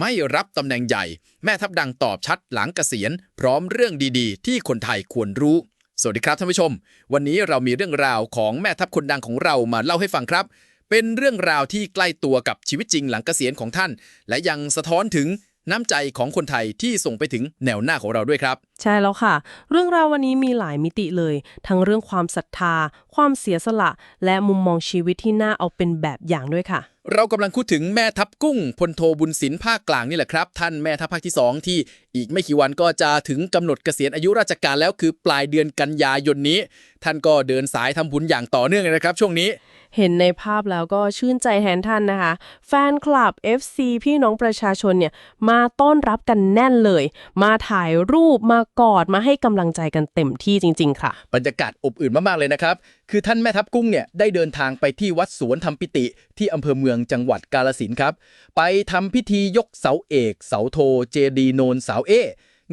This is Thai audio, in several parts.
ไม่รับตำแหน่งใหญ่ แม่ทัพดังตอบชัดหลังเกษียณ พร้อมเรื่องดีๆ ที่คนไทยควรรู้ สวัสดีครับท่านผู้ชม วันนี้เรามีเรื่องราวของแม่ทัพคนดังของเรามาเล่าให้ฟังครับ เป็นเรื่องราวที่ใกล้ตัวกับชีวิตจริงหลังเกษียณของท่าน และยังสะท้อนถึง น้ำใจของคนไทยที่ส่งไปถึงแนวหน้าของเราด้วยครับ ใช่แล้วค่ะ เรื่องราววันนี้มีหลายมิติเลย ทั้งเรื่องความศรัทธา ความเสียสละ และมุมมองชีวิตที่น่าเอาเป็นแบบอย่างด้วยค่ะ เรากำลังพูดถึงแม่ทัพกุ้งพลโทบุญศิลป์ภาคกลางนี่แหละครับ ท่านแม่ทัพภาคที่ 2 ที่อีกไม่กี่วันก็จะถึงกำหนดเกษียณอายุราชการแล้วคือปลายเดือนกันยายนนี้ ท่านก็เดินสายทำบุญอย่างต่อเนื่องเลยนะครับ ช่วงนี้ เห็นในภาพแล้วก็ชื่นใจแทนท่านนะคะ แฟนคลับ FC พี่น้องประชาชนเนี่ยมาต้อนรับกันแน่นเลย มาถ่ายรูปมากอดมาให้กำลังใจกันเต็มที่จริง ๆ ค่ะ บรรยากาศอบอุ่นมาก ๆ เลยนะครับ คือท่านแม่ทัพกุ้งเนี่ยได้เดินทางไปที่วัดสวนธรรมปิติ ที่อำเภอเมืองจังหวัดกาลสินครับ ไปทำพิธียกเสาเอก เสาโท เจดีโนนเสาเอ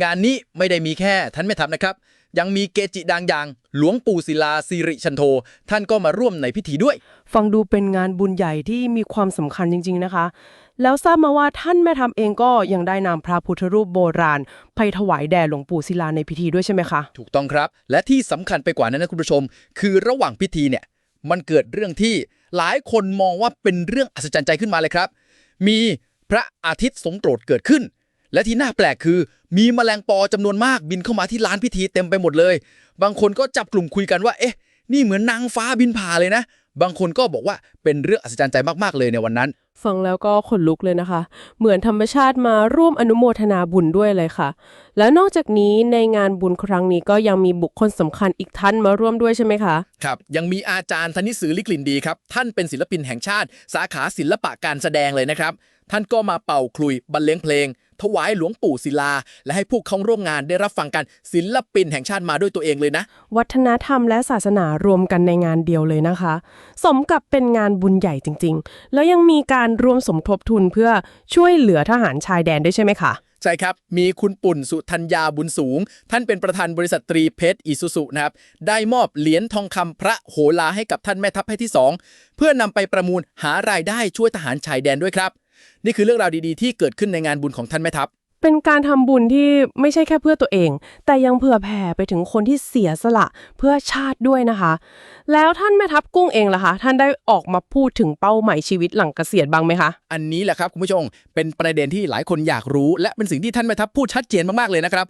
งานนี้ไม่ได้มีแค่ท่านแม่ทัพนะครับ ยังมีเกจิดังอย่าง หลวงปู่ศิลาสิริชันโท ท่านก็มาร่วมในพิธีด้วย ฟังดูเป็นงานบุญใหญ่ที่มีความสำคัญจริง ๆนะคะ แล้วทราบมาว่าท่านแม่ทำเองก็ยังได้นำพระพุทธรูปโบราณ ไปถวายแด่หลวงปู่ศิลาในพิธีด้วยใช่ไหมคะ ถูกต้องครับ และที่สำคัญไปกว่านั้นนะคุณผู้ชม คือระหว่างพิธีเนี่ยมันเกิดเรื่องที่หลายคนมองว่าเป็นเรื่องอัศจรรย์ใจขึ้นมาเลยครับ มีพระอาทิตย์สงโกรธเกิดขึ้น และที่น่าแปลกคือ มีแมลงปอจำนวนมากบินเข้ามาที่ลานพิธีเต็มไปหมดเลย บางคนก็จับกลุ่มคุยกันว่า เอ๊ะ นี่เหมือนนางฟ้าบินผ่าเลยนะ บางคนก็บอกว่าเป็นเรื่องอัศจรรย์ใจมากๆเลยในวันนั้น ฟังแล้วก็ขนลุกเลยนะคะ เหมือนธรรมชาติมาร่วมอนุโมทนาบุญด้วยเลยค่ะ และนอกจากนี้ในงานบุญครั้งนี้ก็ยังมีบุคคลสำคัญอีกท่านมาร่วมด้วยใช่ไหมคะ ครับ ยังมีอาจารย์ธนิสือลิกลินดีครับ ท่านเป็นศิลปินแห่งชาติ สาขาศิลปะการแสดงเลยนะครับ ท่านก็มาเป่าคลุยบรรเลงเพลง ถวายหลวงปู่ศิลา และให้ผู้เข้าร่วมงานได้รับฟังกันศิลปินแห่งชาติมาด้วยตัวเองเลยนะ วัฒนธรรมและศาสนารวมกันในงานเดียวเลยนะคะ สมกับเป็นงานบุญใหญ่จริง ๆ แล้วยังมีการรวมสมทบทุนเพื่อช่วยเหลือทหารชายแดนด้วยใช่ไหมคะใช่ครับ มีคุณปุ่นสุธัญญาบุญสูง ท่านเป็นประธานบริษัทตรีเพชรอิสุสุนะครับ ได้มอบเหรียญทองคำพระโหราให้กับท่านแม่ทัพภาคที่ 2 เพื่อนำไปประมูลหารายได้ช่วยทหารชายแดนด้วยครับ นี่คือเรื่องราวดีๆ ที่เกิดขึ้นในงานบุญของท่านแม่ทัพ เป็นการทำบุญที่ไม่ใช่แค่เพื่อตัวเอง แต่ยังเผื่อแผ่ไปถึงคนที่เสียสละเพื่อชาติด้วยนะคะ แล้วท่านแม่ทัพกุ้งเองล่ะคะ ท่านได้ออกมาพูดถึงเป้าหมายชีวิตหลังเกษียณบ้างไหมคะ อันนี้แหละครับคุณผู้ชม เป็นประเด็นที่หลายคนอยากรู้ และเป็นสิ่งที่ท่านแม่ทัพพูดชัดเจนมากๆเลยนะครับ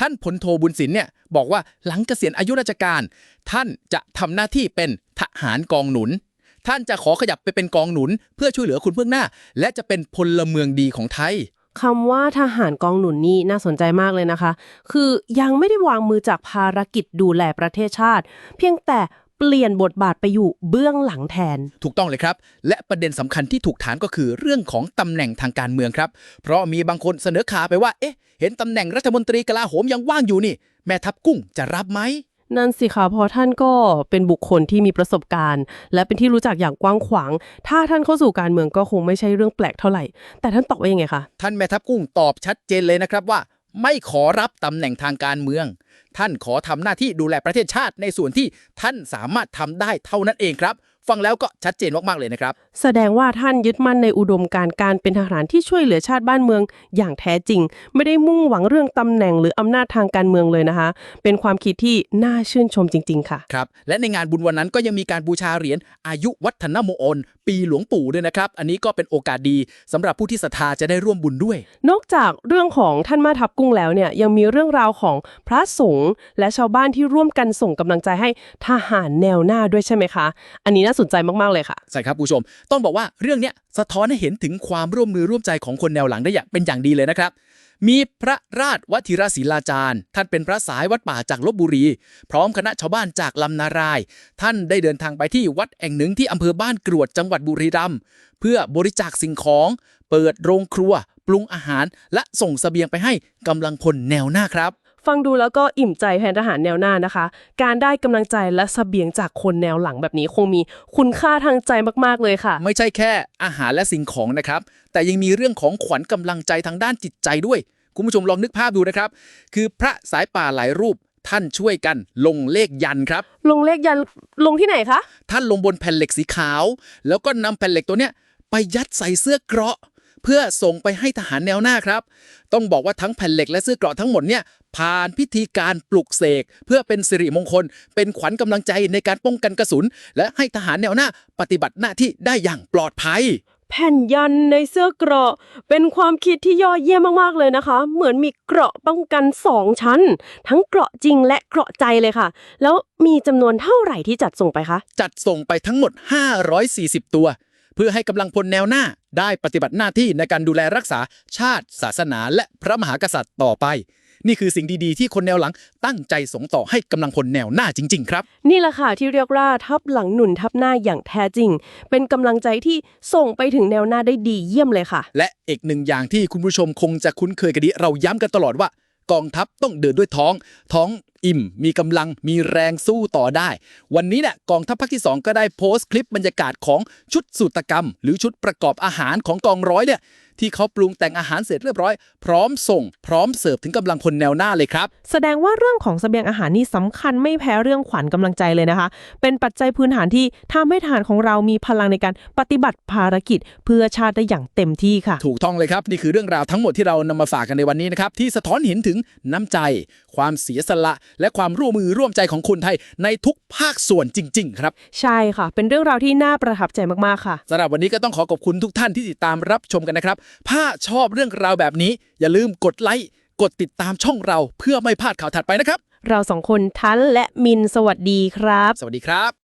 ท่านพลโทบุญศิลป์เนี่ยบอกว่าหลังเกษียณอายุราชการ ท่านจะทำหน้าที่เป็นทหารกองหนุน ท่านจะขอขยับไปเป็นกองหนุน เพื่อช่วยเหลือคุณเบื้องหน้า และจะเป็นพลเมืองดีของไทยคำว่าทหารกองหนุนนี่น่าสนใจมากเลยนะคะ คือยังไม่ได้วางมือจากภารกิจดูแลประเทศชาติ เพียงแต่เปลี่ยนบทบาทไปอยู่เบื้องหลังแทน ถูกต้องเลยครับ และประเด็นสำคัญที่ถูกถามก็คือเรื่องของตำแหน่งทางการเมืองครับ เพราะมีบางคนเสนอข่าวไปว่า เอ๊ะ เห็นตำแหน่งรัฐมนตรีกลาโหมยังว่างอยู่นี่ แม่ทัพกุ้งจะรับไหม นั่นสิคะเพราะท่านก็เป็นบุคคลที่มีประสบการณ์ และเป็นที่รู้จักอย่างกว้างขวาง ถ้าท่านเข้าสู่การเมืองก็คงไม่ใช่เรื่องแปลกเท่าไหร่ แต่ท่านตอบว่ายังไงคะ ท่านแม่ทัพกุ้งตอบชัดเจนเลยนะครับว่า ไม่ขอรับตำแหน่งทางการเมือง ท่านขอทำหน้าที่ดูแลประเทศชาติในส่วนที่ท่านสามารถทำได้เท่านั้นเองครับ ฟังแล้วก็ชัดเจนมากๆเลยนะครับ แสดงว่าท่านยึดมั่นในอุดมการณ์การเป็นทหารที่ช่วยเหลือชาติบ้านเมืองอย่างแท้จริง ไม่ได้มุ่งหวังเรื่องตำแหน่งหรืออำนาจทางการเมืองเลยนะคะ เป็นความคิดที่น่าชื่นชมจริง ๆ ค่ะ ครับ และในงานบุญวันนั้นก็ยังมีการบูชาเหรียญอายุวัฒนโมอนปีหลวงปู่ด้วยนะครับ อันนี้ก็เป็นโอกาสดีสำหรับผู้ที่ศรัทธาจะได้ร่วมบุญด้วย นอกจากเรื่องของท่านมาทับกุ้งแล้วเนี่ยยังมีเรื่องราวของพระสงฆ์และชาวบ้านที่ร่วมกันส่งกำลังใจให้ทหารแนวหน้าด้วยใช่ไหมคะ อันนี้น่าสนใจมาก ๆ เลยค่ะ ใช่ครับผู้ชม ต้องบอกว่าเรื่องเนี้ยสะท้อนให้เห็นถึงความร่วมมือร่วมใจของคนแนวหลังได้อย่างเป็นอย่างดีเลยนะครับ มีพระราชวชิรศิลาจารย์ ท่านเป็นพระสายวัดป่าจากลบบุรี พร้อมคณะชาวบ้านจากลำนาราย ท่านได้เดินทางไปที่วัดแห่งหนึ่งที่อำเภอบ้านกรวดจังหวัดบุรีรัมย์เพื่อบริจาคสิ่งของ เปิดโรงครัว ปรุงอาหาร และส่งเสบียงไปให้กำลังพลแนวหน้าครับ ฟังดูแล้วก็อิ่มใจแทนทหารแนวหน้านะคะ การได้กำลังใจและเสบียงจากคนแนวหลังแบบนี้คงมีคุณค่าทางใจมากๆเลยค่ะ ไม่ใช่แค่อาหารและสิ่งของนะครับ แต่ยังมีเรื่องของขวัญกำลังใจทางด้านจิตใจด้วย คุณผู้ชมลองนึกภาพดูนะครับ คือพระสายป่าหลายรูปท่านช่วยกันลงเลขยันครับ ลงเลขยันลงที่ไหนคะ ท่านลงบนแผ่นเหล็กสีขาว แล้วก็นำแผ่นเหล็กตัวเนี้ยไปยัดใส่เสื้อเกราะ เพื่อส่งไปให้ทหารแนวหน้าครับ ต้องบอกว่าทั้งแผ่นเหล็กและเสื้อเกราะทั้งหมดเนี่ยผ่านพิธีการปลุกเสก เพื่อเป็นสิริมงคล เป็นขวัญกำลังใจในการป้องกันกระสุน และให้ทหารแนวหน้าปฏิบัติหน้าที่ได้อย่างปลอดภัย แผ่นยันในเสื้อเกราะ เป็นความคิดที่ยอดเยี่ยมมากๆเลยนะคะ เหมือนมีเกราะป้องกันสองชั้น ทั้งเกราะจริงและเกราะใจเลยค่ะ แล้วมีจำนวนเท่าไหร่ที่จัดส่งไปคะ จัดส่งไปทั้งหมด 540 ตัว เพื่อให้กำลังพลแนวหน้า ได้ปฏิบัติหน้าที่ในการดูแลรักษาชาติศาสนา และพระมหากษัตริย์ต่อไป นี่คือสิ่งดีๆ ที่คนแนวหลังตั้งใจส่งต่อให้กำลังพลแนวหน้าจริง ๆ ครับ นี่แหละค่ะที่เรียกว่าทับหลังหนุนทับหน้าอย่างแท้จริง เป็นกำลังใจที่ส่งไปถึงแนวหน้าได้ดีเยี่ยมเลยค่ะ และอีกหนึ่งอย่างที่คุณผู้ชมคงจะคุ้นเคยกันดีเราย้ำกันตลอดว่า กองทัพต้องเดินด้วยท้อง ท้องอิ่ม มีกำลังมีแรงสู้ต่อได้ วันนี้เนี่ยกองทัพภาคที่ 2 ก็ได้โพสต์คลิปบรรยากาศของชุดสูตรกรรม หรือชุดประกอบอาหารของกองร้อยเนี่ย ที่เขาปรุงแต่งอาหารเสร็จเรียบร้อย พร้อมส่ง พร้อมเสิร์ฟถึงกำลังพลแนวหน้าเลยครับ แสดงว่าเรื่องของเสบียงอาหารนี่สำคัญไม่แพ้เรื่องขวัญกำลังใจเลยนะคะ เป็นปัจจัยพื้นฐานที่ทำให้ทหารของเรามีพลังในการปฏิบัติภารกิจ เพื่อชาติได้อย่างเต็มที่ค่ะ ถูกต้องเลยครับนี่คือเรื่องราวทั้งหมดที่เรานำมาฝากกันในวันนี้นะครับที่สะท้อนเห็นถึงน้ำใจ ความเสียสละ และความร่วมมือร่วมใจของคนไทยในทุกภาคส่วนจริง ๆ ครับ ใช่ค่ะ เป็นเรื่องราวที่น่าประทับใจมากๆค่ะสำหรับวันนี้ก็ต้องขอขอบคุณทุกท่านที่ติดตามรับชมกันนะครับถ้าชอบเรื่องราวแบบนี้ อย่าลืมกดไลค์กดติดตามช่องเราเพื่อไม่พลาดข่าวถัดไปนะครับ เราสองคนทันและมินสวัสดีครับ สวัสดีครับ